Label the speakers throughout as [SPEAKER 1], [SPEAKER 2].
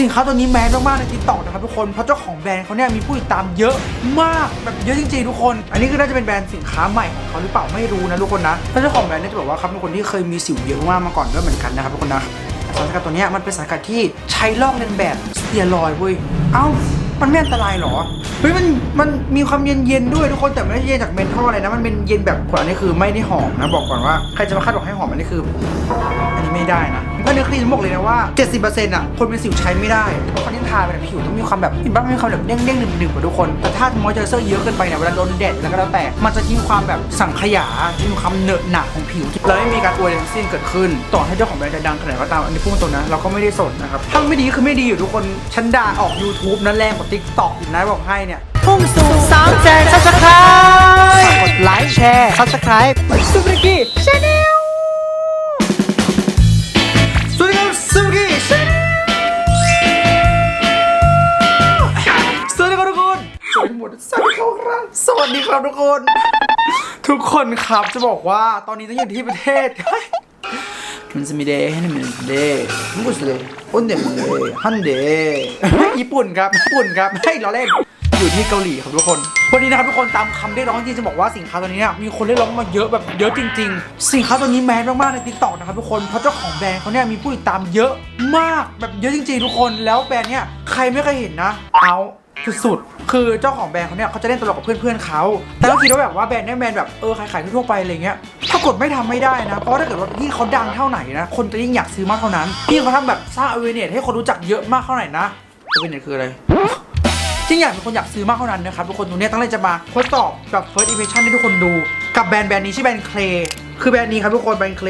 [SPEAKER 1] สินค้าตัวนี้แมสมากๆในทิกตอกนะครับทุกคนเพราะเจ้าของแบรนด์เขาเนี่ยมีผู้ติดตามเยอะมากแบบเยอะจริงๆทุกคน อันนี้คือน่าจะเป็นแบรนด์สินค้าใหม่ของเขาหรือเปล่าไม่รู้นะทุกคนนะแล้วเจ้าของแบรนด์เนี่ยจะบอกว่าเขาเป็นคนที่เคยมีสิวเยอะมากมาก่อนด้วยเหมือนกันนะครับทุกคนนะสารสกัดตัวเนี้ยมันเป็นสารสกัดที่ใช้ลอกเลียนแบบสเตียรอยด์เว้ยเอ้ามันไม่อันตรายเหรอ เฮ้ยมันมันมีความเย็นเย็นด้วยทุกคนแต่ไม่ได้เย็นจากเมนทอลอะไรนะ มันเป็นเย็นแบบขวดอันนี้คือไม่ได้หอมนะ บอกก่อนว่าใครจะมาคาดหวังให้หอมอันนี้คือ อันนี้ไม่ได้นะ ก็เนื้อครีมบอกเลยนะว่า 70%อะคนเป็นสิวใช้ไม่ได้ เพราะคนที่ทาไปเนี่ยผิวต้องมีความแบบเห็นบ้างมีความแบบเด้งๆหนึบๆกว่าทุกคน แต่ถ้ามอยเจอร์เซอร์เยอะเกินไปเนี่ยเวลาโดนแดดแล้วก็แล้วแต่ มันจะทิ้งความแบบสังขยาทิ้งความเหนอะหนะของผิวแล้วไม่มีการอวยทั้งสิ้นเกิดขึ้น ต่อให้เจ้าของแบรนด์จะดังขนาดไหนก็ตามอันนี้พูดตรงๆนะเราก็ไม่ได้สนนะครับถ้ามันไม่ดีก็คือไม่ดีอยู่ทุกคนฉันด่าออก YouTube นั่นแรงกว่า TikTok อีกนะบอกให้เนี่ย
[SPEAKER 2] พุ่งสู่สามแสนซับสไครต์กดไลค์แชร์ซับสไครต์ซุปเปอร์กี้ชาแนล
[SPEAKER 1] วัสดีครับทุกคน ทุกคนครับจะบอกว่าตอนนี้ต้องอยู่ที่ประเทศมันจะมีเดย์ให้หนึ่งเดย์มุกุสเดย์อ้นเดย์มันเดย์ฮันเดย์ญี่ปุ่นครับญี่ปุ่นครับให้เราเล่นอยู่ที่เกาหลีครับทุกคนวันนี้นะครับทุกคนตามคำเรียกร้องจริงจะบอกว่าสินค้าตัวนี้เนี่ยมีคนเรียกร้องมาเยอะแบบเยอะจริง ๆ สินค้าตัวนี้แมสมากๆในทิกตอกนะครับทุกคนเพราะเจ้าของแบรนด์เขาเนี่ยมีผู้ติดตามเยอะมากแบบเยอะจริง ๆ ทุกคนแล้วแบรนด์เนี่ยใครไม่เคยเห็นนะเอา สุดๆ คือเจ้าของแบรนด์เขาเนี่ยเขาจะเล่นตลกกับเพื่อนๆเขา แต่ก็คิดว่าแบบว่าแบรนด์เนี่ยแบรนด์แบบเออขายๆทั่วๆไปอะไรเงี้ย ปรากฏไม่ทำไม่ได้นะ เพราะว่าถ้าเกิดว่ายิ่งเขาดังเท่าไหนนะ คนจะยิ่งอยากซื้อมากเท่านั้นยิ่งเขาทำแบบสร้างอเวเนตให้คนรู้จักเยอะมากเท่าไหร่นะอเวเนตคืออะไรจริงอยากมีคนอยากซื้อมากเท่านั้นนะครับทุกคนตรงเนี้ยตั้งใจจะมาทดสอบแบบ first impression ให้ทุกคนดู กับแบรนด์แบรนด์นี้ชื่อแบรนด์เคลคือแบรนด์นี้ครับทุกคนแบรนด์เคล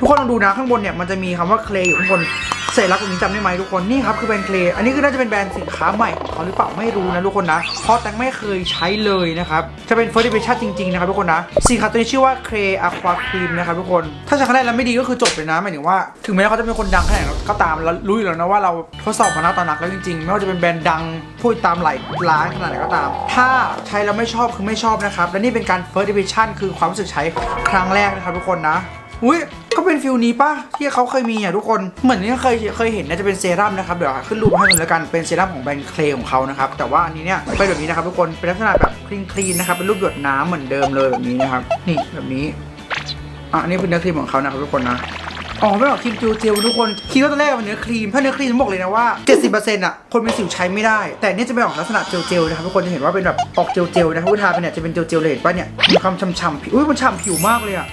[SPEAKER 1] ทุกคนลองดูนะข้างบนเนี่ยมันจะมีคำว่าเคลอยู่ข้างบนเสร็จแล้วตรงนี้จำได้ไหมทุกคนนี่ครับคือแบรนด์เคลอันนี้คือน่าจะเป็นแบรนด์สินค้าใหม่ของเขาหรือเปล่าไม่รู้นะทุกคนนะเพราะแตงไม่เคยใช้เลยนะครับจะเป็น first impression จริงๆนะครับทุกคนนะสินค้าตัวนี้ชื่อว่าเคลอะควาครีมนะครับทุกคนถ้าใช้ครั้งแรกแล้วไม่ดีก็คือจบเลยนะหมายถึงว่าถึงแม้เขาจะเป็นคนดังแค่ไหนก็ตามเรารู้อยู่แล้วนะว่าเราทดสอบมาหน้าตอนนักแล้วจริงๆไม่ว่าจะเป็นแบรนด์ดังผู้ติดตามไหลายล้านขนาดไหนก็ตาม ถ้าใช้แล้วไม่ชอบคือไม่ชอบนะครับและนี่เป็นการ first impression คือความรู้สึกใช้ครั้งแรกนะครับทุกคนนะอุ้ย ก็เป็นฟิลนี้ป่ะที่เขาเคยมีอะทุกคนเหมือนที่เคยเคยเห็นน่าจะเป็นเซรั่มนะครับเดี๋ยวขึ้นรูปให้ดูแล้วกันเป็นเซรั่มของแบรนด์เคลของเขานะครับแต่ว่าอันนี้เนี่ยเป็นแบบนี้นะครับทุกคนเป็นลักษณะแบบคลีนคลีนนะครับเป็นรูปหยดน้ำเหมือนเดิมเลยแบบนี้นะครับนี่แบบนี้อะอันนี้เป็นเนื้อครีมของเขานะครับทุกคนนะอ๋อไม่หรอกครีมเจลเจลทุกคนคิดว่าตอนแรกเป็นเนื้อครีมถ้าเนื้อครีมบอกเลยนะว่า 70%อะคนเป็นสิวใช้ไม่ได้ แต่เนี่ยจะเป็นออกลักษณะเจลเจลนะครับทุกคนจะเห็นว่าเป็นแบบออกเจลเจลนะครับผู้ทาไปเนี่ยจะเป็นเจลเจลเลยเห็นป่ะเนี่ยมีความฉ่ำๆผิวอุ้ยมันฉ่ำผิวมากเลยอะ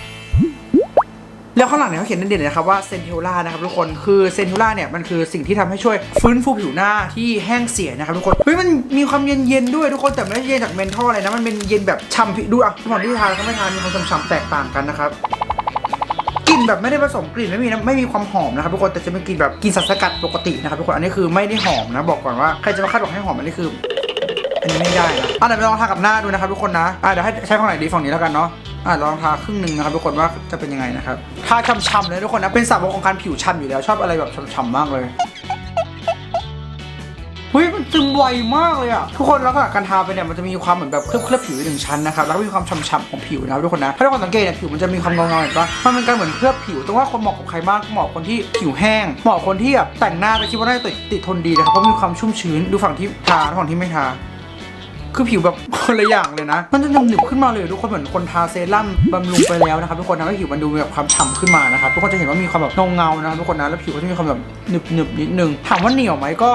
[SPEAKER 1] แล้วข้างหลังเนี่ยเขาเขียนเด่นๆเลยนะครับว่าเซนเทลล่านะครับทุกคนคือเซนเทลล่าเนี่ยมันคือสิ่งที่ทำให้ช่วยฟื้นฟูผิวหน้าที่แห้งเสียนะครับทุกคนเฮ้ยมันมีความเย็นๆด้วยทุกคนแต่ไม่ได้เย็นจากเมนทอลอะไรนะมันเป็นเย็นแบบฉ่ำผิวดูอะสมองที่ทาแล้วก็ไม่ทามีความฉ่ำๆแตกต่างกันนะครับกลิ่นแบบไม่ได้ผสมกลิ่นไม่มีนะไม่มีความหอมนะครับทุกคนแต่จะเป็นกลิ่นแบบกลิ่นสารสกัดปกตินะครับทุกคนอันนี้คือไม่ได้หอมนะบอกก่อนว่าใครจะมาคาดหวังให้หอมอันนี้คืออันนี้ไม่ได้นะอะเดี๋ยวไปลองทากับหน้าดูนะครับทุกคนนะอะเดี๋ยวให้ใช้ฝั่งไหนดีฝั่งนี้แล้วกันเนาะ อะลองทาครึ่งหนึ่งนะครับทุกคนว่าจะเป็นยังไงนะครับทาช่ำๆเลยทุกคนนะเป็นสาวกของการผิวช่ำอยู่แล้วชอบอะไรแบบช่ำๆมากเลยเฮ้ยมันซึมไวมากเลยอะทุกคนลักษณะการทาไปเนี่ยมันจะมีความเหมือนแบบเคลือบเคลือบผิวอีกหนึ่งชั้นนะครับแล้วก็มีความฉ่ำๆของผิวนะครับทุกคนนะถ้าทุกคนสังเกตเนี่ยผิวมันจะมีความเงาๆเห็นปะมันเป็นการเหมือนเคลือบผิวแต่ว่าคนเหมาะกับใครบ้างเหมาะคนที่ผิวแห้งเหมาะคนที่แบบแต่งหน้าไปคิดว่าน่าจะติดติดทนดีนะครับเพราะมีความชุ่มชื้นดูฝั่งที่ทาและฝั่งที่ไม่ทา คือผิวแบบคนละอย่างเลยนะ มันจะหนึบขึ้นมาเลยทุกคนเหมือนคนทาเซรั่มบำรุงไปแล้วนะครับทุกคนทำให้ผิวมันดูแบบความฉ่ำขึ้นมานะครับทุกคนจะเห็นว่ามีความแบบเงาๆนะครับทุกคนนะแล้วผิวก็จะมีความแบบหนึบหนึบนิดนึงถามว่าเหนียวไหมก็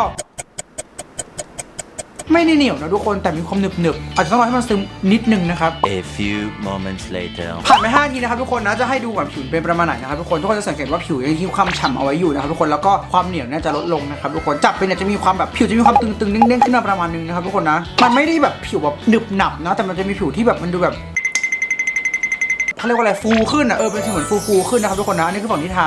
[SPEAKER 1] ไม่ได้เหนียวนะทุกคนแต่มีความหนึบๆอาจจะต้องรอให้มันซึมนิดนึงนะครับ
[SPEAKER 3] A few moments later.
[SPEAKER 1] ผ่านไป5นาทีนะครับทุกคนนะจะให้ดูก่อนผิวเป็นประมาณไหนนะครับทุกคนทุกคนจะสังเกตว่าผิวยังมีความฉ่ำเอาไว้อยู่นะครับทุกคนแล้วก็ความเหนียวเนี่ยจะลดลงนะครับทุกคนจับไปเนี่ยจะมีความแบบผิวจะมีความตึงๆเด้งๆขึ้นมาประมาณนึงนะครับทุกคนนะมันไม่ได้แบบผิวแบบหนึบหนับนะแต่มันจะมีผิวที่แบบมันดูแบบเขาเรียกว่าอะไรฟูขึ้นอะเออเป็นผิวเหมือนฟูฟูๆขึ้นนะครับทุกคนนะอันนี้คือฝั่งที่ทา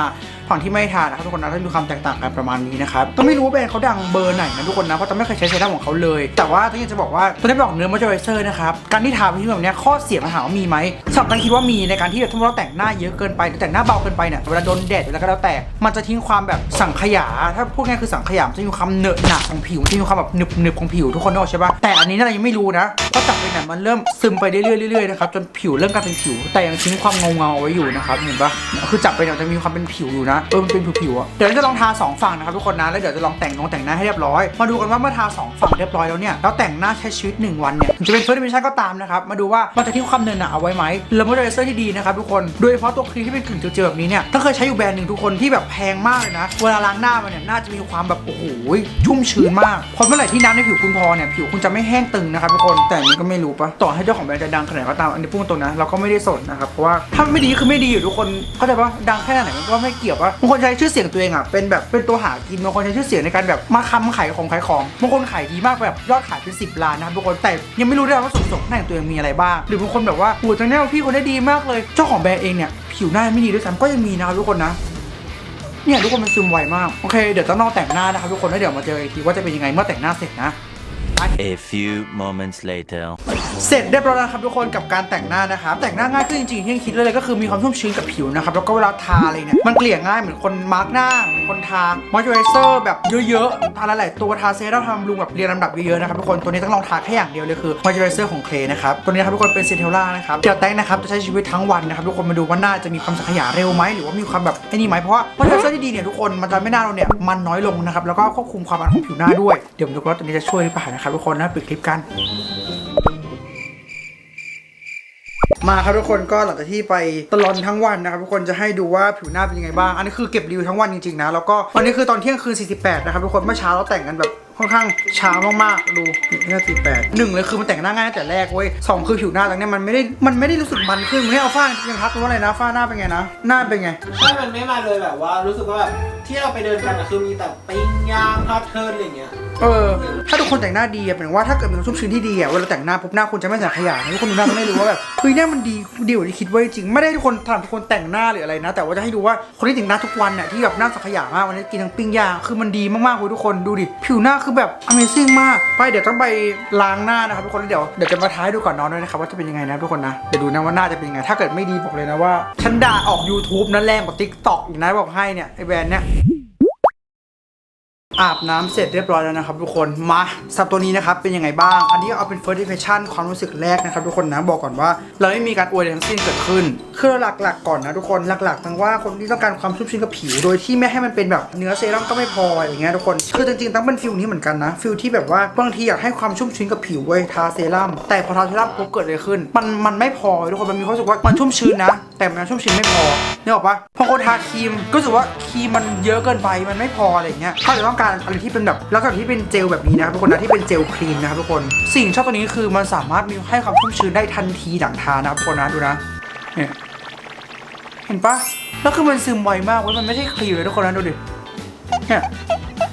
[SPEAKER 1] ฝั่งที่ไม่ทานนะครับทุกคนนะถ้ามีความแตกต่างกันประมาณนี้นะครับก็ไม่รู้ว่าแบรนด์เขาดังเบอร์ไหนนะทุกคนนะเพราะจะไม่เคยใช้เซรั่มของเขาเลย แต่ว่าที่จะบอกว่าตัวนี้เป็นอกเนื้อมอยเจอร์ไรเซอร์นะครับการที่ทาไปที่แบบนี้ข้อเสียมันถามว่ามีไหมสำหรับการคิดว่ามีในการที่แบบถ้าเราแต่งหน้าเยอะเกินไปหรือแต่งหน้าเบาเกินไปเนี่ยเวลาโดนแดดหรืออะไรก็แล้วแต่มันจะทิ้งความแบบสังขยา ถ้าพูดง่ายคือสังขยามจะมีความเหนอะหนะของผิวจะมีความแบบหนึบหนึบของผิวทุกคนนึกออกใช่ปะแต่อันนี้นี่ยเรายังไม่รู้นะเพราะจับไปเนี่ยมันเริ่มซึมไปเรื่อยๆเรื่อยๆนะครับจนผิวเริ่มกลายเป็นผิว แต่ยังทิ้งความเงาเอาไว้อยู่นะครับเห็นปะคือจับไปเนี่ยจะมีความเป็นผิวอยู่นะเออมันเป็นผิวๆอะเดี๋ยวจะลองทาสองฝั่งนะครับทุกคนนะแล้วเดี๋ยวจะลองแต่งนงแต่งหน้าให้เรียบร้อยมาดูกันว่าเมื่อทาสองฝั่งเรียบร้อยแล้วเนี่ยแล้วแต่งหน้าใช้ชีวิตหนึ่งวันเนี่ยถึงจะเป็นเฟิร์สดิชั่นก็ตามนะครับมาดูว่ามันจะทิ้งความเนินหนาเอาไว้ไหมแล้วมอยเจอร์เซอร์ที่ดีนะครับทุกคนโดยเฉพาะตัวครีมที่เป็นกึ่งเจลๆแบบนี้เนี่ยถ้าเคยใช้อยู่แบรนด์หนึ่งทุกคนที่แบบแพงมากเลยนะเวลาล้างหน้ามันเนี่ยน่าจะมีความแบบโอ้โหชุ่มชื้นมากพราะเมื่อไหร่ที่น้ำในผิวคุณพอเนี่ยผิวคุณจะไม่แห้งตึงนะครับทุกคนแต่นี้ก็ไม่รู้ปะต่อให้เจ้าของแบรนด์จะดังขนาดก็ตามอันนี้พูดตรงนะเราก็ไม่ได้สนนะครับเพราะว่าถ้าไม่ดีคือไม่ดีอยู่ทุกคนเข้าใจปะดังแค่ไหนมันก็ไม่เกี่ยวปะบางคนใช้ชื่อเสียงตัวเองอะเป็นแบบเป็นตัวหากินบางคนใช้ชื่อเสียงในการแบบมาค้ำขายของขายของบางคนขายดีมากแบบยอดขายเป็น10ล้านนะครับทุกคนแต่ยังไม่รู้ด้วยว่าส่วนผสมข้าของตัวเองมีอะไรบ้างหรือบางคนแบบว่าโอ้จังแน่พี่คนได้ดีมากเลยเจ้าของแบรนด์เองเนี่ยผิวหน้าไม่ดีด้วยซ้ำก็ยังมีนะครับทุกคนนะเนี่ยทุกคนมันซึมไวมาก โอเค เดี๋ยวต้องลองแต่งหน้านะครับทุกคนแล้วเดี๋ยวมาเจออีกทีว่าจะเป็นยังไงเมื่อแต่งหน้าเสร็จนะ
[SPEAKER 3] A few moments later.
[SPEAKER 1] เสร็จเรียบร้อยแล้วครับทุกคนกับการแต่งหน้านะครับแต่งหน้าง่ายขึ้นจริงๆที่ยังคิดเลยก็คือมีความชุ่มชื้นกับผิวนะครับแล้วก็เวลาทาอะไรเนี่ยมันเกลี่ยง่ายเหมือนคนมาร์กหน้าเหมือนคนทามอยเจอร์เซอร์แบบเยอะๆทาหลายๆตัวทาเซรั่มทำบำรุงแบบเรียงลำดับเยอะๆนะครับทุกคนตัวนี้ต้องลองทาแค่อย่างเดียวเลยคือมอยเจอร์เซอร์ของเคลนะครับตัวนี้ครับทุกคนเป็นเซนเทลล่านะครับเดี๋ยวแต่งนะครับจะใช้ชีวิตทั้งวันนะครับทุกคนมาดูว่าหน้าจะมีความสังขยาเร็วไหมหรือว่ามีความแบบไอ้นี่ไหมเพราะว่ามอยเจอร์เซอร์ที่ดีเนี่ยทุกคนมันจะไม่หน้าเราเนี่ยมันน้อยลงนะครับแล้วก็ควบคุมความมันของผิวหน้าด้วยเดี๋ยวมดูว่าตัวนี้จะช่วยหรือเปล่านะครับทุกคนนะปิดคลิปกัน มาครับทุกคนก็หลังจากที่ไปตลอดทั้งวันนะครับทุกคนจะให้ดูว่าผิวหน้าเป็นยังไงบ้าง อันนี้คือเก็บรีวิวทั้งวันจริงๆนะแล้วก็วันนี้คือตอนเที่ยงคืน 48 นะครับทุกคนเมื่อเช้าเราแต่งกันแบบค่อนข้างช้ามากๆ ดูนี่สี่แปดหนึ่งเลยคือมันแต่งหน้าง่ายแต่แรกเว้ยสองคือผิวหน้าตรงนี้มันไม่ได้มันไม่ได้รู้สึกมันขึ้นมันไม่เอาฝ้ายังทักว่าอะไรนะฝ้าหน้าเป็นไงนะหน้าเป็นไง
[SPEAKER 2] ใช่มันไม่มาเลยแบบว่ารู้สึกว่าแบบที่เราไปเดินกันอะคือมีแต่ปิ้งย่างทอดเทิร์นอะไรเงี้ย
[SPEAKER 1] เออ ถ้าทุกคนแต่งหน้าดีอะเป็นว่าถ้าเกิดมีความชุ่มชื้นที่ดีอะเวลาแต่งหน้าปุ๊บหน้าคุณจะไม่สังขยาทุกคนดูหน้าจะไม่รู้ว่าแบบเฮ้ยหน้ามันดีดีกว่าที่คิดไว้จริง ไม่ได้ทุกคนทำทุกคนแต่งหน้าหรืออะไรนะ แต่ว่าจะให้ดูว่าคนที่แต่งหน้าทุกวันเนี่ยที่แบบหน้าสังขยามากวันนี้กินทั้งปิ้งย่างคือมันดีมากๆเลยทุกคนดูดิผิวหน้าคือแบบ Amazing มากไปเดี๋ยวต้องไปล้างหน้านะครับทุกคนแล้วเดี๋ยวเดี๋ยวจะมาท้ายดูก่อนนอนด้วยนะครับว่าจะเป็นยังไงนะทุกคนนะเดี๋ยวดูนะว่าหน้าจะเป็นยังไง ถ้าเกิดไม่ดีบอกเลยนะว่าฉันด่าออก YouTube นั่นแรงกว่า TikTok อีกนะบอกให้เนี่ยไอแบรนด์เนี่ย อาบน้ำเสร็จเรียบร้อยแล้วนะครับทุกคนมาสับตัวนี้นะครับเป็นยังไงบ้าง อันนี้เอาเป็น first impression ความรู้สึกแรกนะครับทุกคนนะบอกก่อนว่า เราไม่มีการอวยทั้งสิ้นเกิดขึ้นคือหลักๆก่อนนะทุกคนหลักๆทั้งว่าคนที่ต้องการความชุ่มชื้นกับผิว โดยที่ไม่ให้มันเป็นแบบเนื้อเซรั่มก็ไม่พออย่างเงี้ยทุกคนคือจริงๆตั้งเป็นฟิลนี้เหมือนกันนะฟิลที่แบบว่าบางทีอยากให้ความชุ่มชื้นกับผิวเว้ยทาเซรั่มแต่พอทาเซรั่มปุ๊บเกิดอะไรขึ้น มันมันไม่พอทุกคนมันมีความรู้สึกว่ามันชุ่มชื้นนะ แต่มันชุ่มชื้นไม่พอนึกออกปะพอคนทาครีมก็รู้สึกว่าครีมมันเยอะเกินไปมันไม่พออะไรเงี้ยเขาจะต้องการอะไรที่เป็นแบบลักษณะที่เป็นเจลแบบนี้นะครับทุกคนนะที่เป็นเจลครีมนะครับทุกคนสิ่งชอบตัวนี้คือมันสามารถมีให้ความชุ่มชื้นได้ทันทีหลังทานะครับทุกคนนะดูนะ เนี่ยเห็นปะแล้วคือมันซึมไวมากเว้ยมันไม่ใช่ครีมเลยทุกคนนะดูดิเนี่ย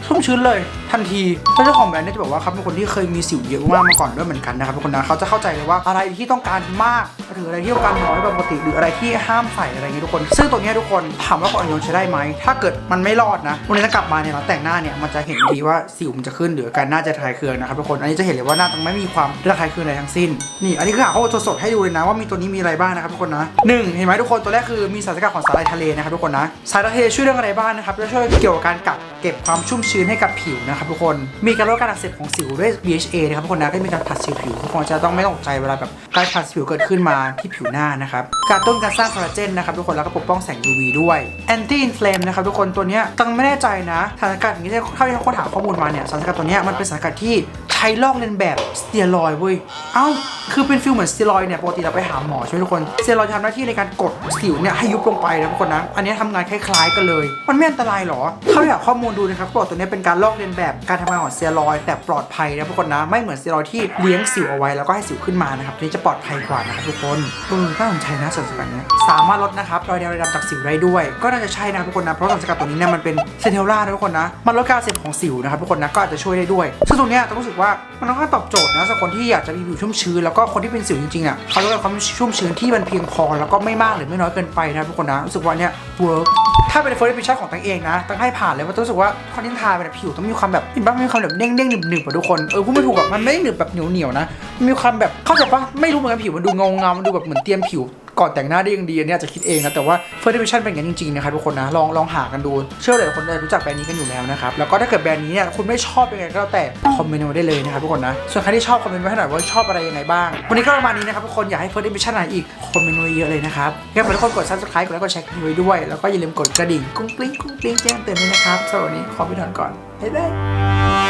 [SPEAKER 1] ชุ่มชื้นเลย ทันทีแล้วเจ้าของแบรนด์เนี่ยจะบอกว่าเขาเป็นคนที่เคยมีสิวเยอะมากมาก่อนด้วยเหมือนกันนะครับทุกคนนะเขาจะเข้าใจเลยว่าอะไรที่ต้องการมาก หรืออะไรที่ต้องการน้อยปกติ หรืออะไรที่ห้ามใส่อะไรอย่างงี้ทุกคน ซึ่งตัวเนี้ยทุกคนถามว่าของอันยนใช้ได้ไหมถ้าเกิดมันไม่รอดนะวันนี้ถ้ากลับมาเนี่ยเราแต่งหน้าเนี่ยมันจะเห็นดีว่าสิวมันจะขึ้นหรือการหน้าจะระคายเคืองนะครับทุกคนอันนี้จะเห็นเลยว่าหน้าต้องไม่มีความระคายเคืองอะไรทั้งสิ้นนี่อันนี้คือหาข้อสดให้ดูเลยนะว่ามีตัวนี้มีอะไรบ้างนะครับทุกคนนะหนึ่งเห็นไหมทุกคนตัวแรกคือมีสารสกัดของสาหร่ายทะเลนะครับทุกคนนะสาหร่ายทะเลช่วยเรื่องอะไรบ้างนะครับจะช่วยเกี่ยวกับการกักเก็บความชุ่มชื้นให้กับผิวนะครับทุกคนมีการลดการอักเสบของสิวด้วย BHA นะครับทุกคนนะก็มีการผัดสิวผิวทุกคนจะต้องไม่ต้องตกใจเวลาแบบการผัดสิวเกิดขึ้นมาที่ผิวหน้านะครับการต้นการสร้างคอลลาเจนนะครับทุกคนแล้วก็ปกป้องแสง UV ด้วย anti inflame นะครับทุกคนตัวเนี้ยตังไม่แน่ใจนะสารสกัดอย่างนี้เท่าที่เขาถามข้อมูลมาเนี่ยสารสกัดตัวเนี้ยมันเป็นสารสกัดที่ ช้ลอกเลียนแบบสเตียรอยเว้ย เอ้า คือเป็นฟิลเหมือนสเตียรอยเนี่ยปกติเราไปหาหมอใช่ไหมทุกคน สเตียรอยทำหน้าที่ในการกดสิวเนี่ยให้ยุบลงไปนะทุกคนนะ อันนี้ยทำงานคล้ายๆกันเลย มันไม่อันตรายหรอเท่าที่หาข้อมูลดูนะครับเขาบอกตัวนี้เป็นการลอกเลียนแบบการทำงานของสเตียรอยแต่ปลอดภัยนะทุกคนนะ ไม่เหมือนสเตียรอยที่เลี้ยงสิวเอาไว้แล้วก็ให้สิวขึ้นมานะครับตัวนี้จะปลอดภัยกว่านะครับทุกคนเออน่าสนใจนะสารสกัดเนี้ยสามารถลดนะครับรอยแดงรอยดำจากสิวได้ด้วย ก็น่าจะใช่นะทุกคนนะเพราะสารสกัดตัวนี้เนี่ยมันเป็นเซนเทลล่านะทุกคนนะมันลดการเสบของสิวนะครับทุกคนนะก็อาจจะช่วยได้ด้วยซึ่งตรงเนี้ยต้องรู้สึกว่ามันค่อนข้างตอบโจทย์นะสำหรับคนที่อยากจะมีผิวชุ่มชื้นแล้วก็คนที่เป็นสิวจริงๆอะเขาต้องการความชุ่มชื้นที่มันเพียงพอแล้วก็ไม่มากหรือไม่น้อยเกินไปนะทุกคนนะรู้สึกว่าเนี่ยเวิร์กถ้าเป็น first impression ของตังเองนะตังให้ผ่านเลยว่าต้องรู้สึกว่าคอนเทนต์ทาไปเนี่ยผิวต้องมีความแบบเห็นปะมันมีความแบบเด้งเด้งๆหนึบหนึบอะทุกคนเออพูดไม่ถูกอะมันไม่ได้หนึบแบบเหนียวเหนียวๆนะมีความแบบเข้าใจปะไม่รู้เหมือนกันผิวมันดูเงาเงามันดูแบบเหมือนเตรียมผิว ก่อนแต่งหน้าได้ยังดีอันนี้อาจจะคิดเองนะแต่ว่า First Impression เป็นอย่างนั้นจริงๆนะครับทุกคนนะลองลองหากันดูเชื่อเลยคนได้รู้จักแบรนด์นี้กันอยู่แล้วนะครับแล้วก็ถ้าเกิดแบรนด์นี้เนี่ยคุณไม่ชอบยังไงก็แล้วแต่คอมเมนต์มาได้เลยนะครับทุกคนนะส่วนใครที่ชอบคอมเมนต์มาให้หน่อยว่าชอบอะไรยังไงบ้าง วันนี้ก็ประมาณนี้นะครับทุกคนอยากให้ First Impression อะไรอีกคอมเมนต์ไว้เยอะเลยนะครับงั้นฝากทุกคนกด subscribe กดไลค์กดแชร์กันไว้ด้วย แล้วก็อย่าลืมกดกระดิ่งกุ้งกลิ้งกุ้งกลิ้งแจ้งเตือนด้วยนะครับสำหรับวันนี้ขอไปนอนก่อนบ๊ายบาย